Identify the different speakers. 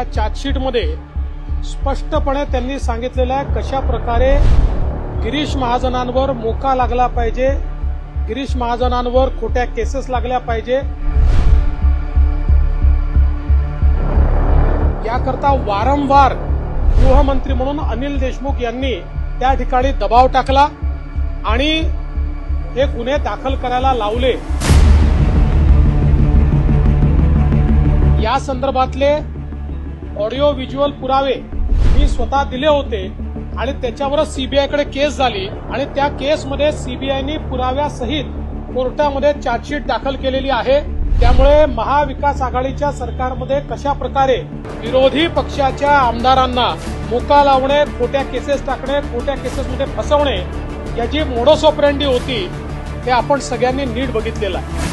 Speaker 1: या चार्जशीटमध्ये स्पष्टपणे त्यांनी सांगितलेलं आहे कशा प्रकारे गिरीश महाजनांवर मोका लागला पाहिजे गिरीश महाजनांवर खोट्या केसेस लागल्या पाहिजे. याकरता वारंवार गृहमंत्री म्हणून अनिल देशमुख यांनी त्या ठिकाणी दबाव टाकला आणि हे गुन्हे दाखल करायला लावले. या संदर्भातले ऑडिओ व्हिज्युअल पुरावे मी स्वतः दिले होते आणि त्याच्यावरच सीबीआयकडे केस झाली आणि त्या केसमध्ये सीबीआयनी पुराव्यासहित कोर्टामध्ये चार्जशीट दाखल केलेली आहे. त्यामुळे महाविकास आघाडीच्या सरकारमध्ये कशा प्रकारे विरोधी पक्षाच्या आमदारांना मुका लावणे खोट्या केसेस टाकणे खोट्या केसेसमध्ये फसवणे याची मोडोसोपरेंडी होती हे आपण सगळ्यांनी नीट बघितलेलं आहे.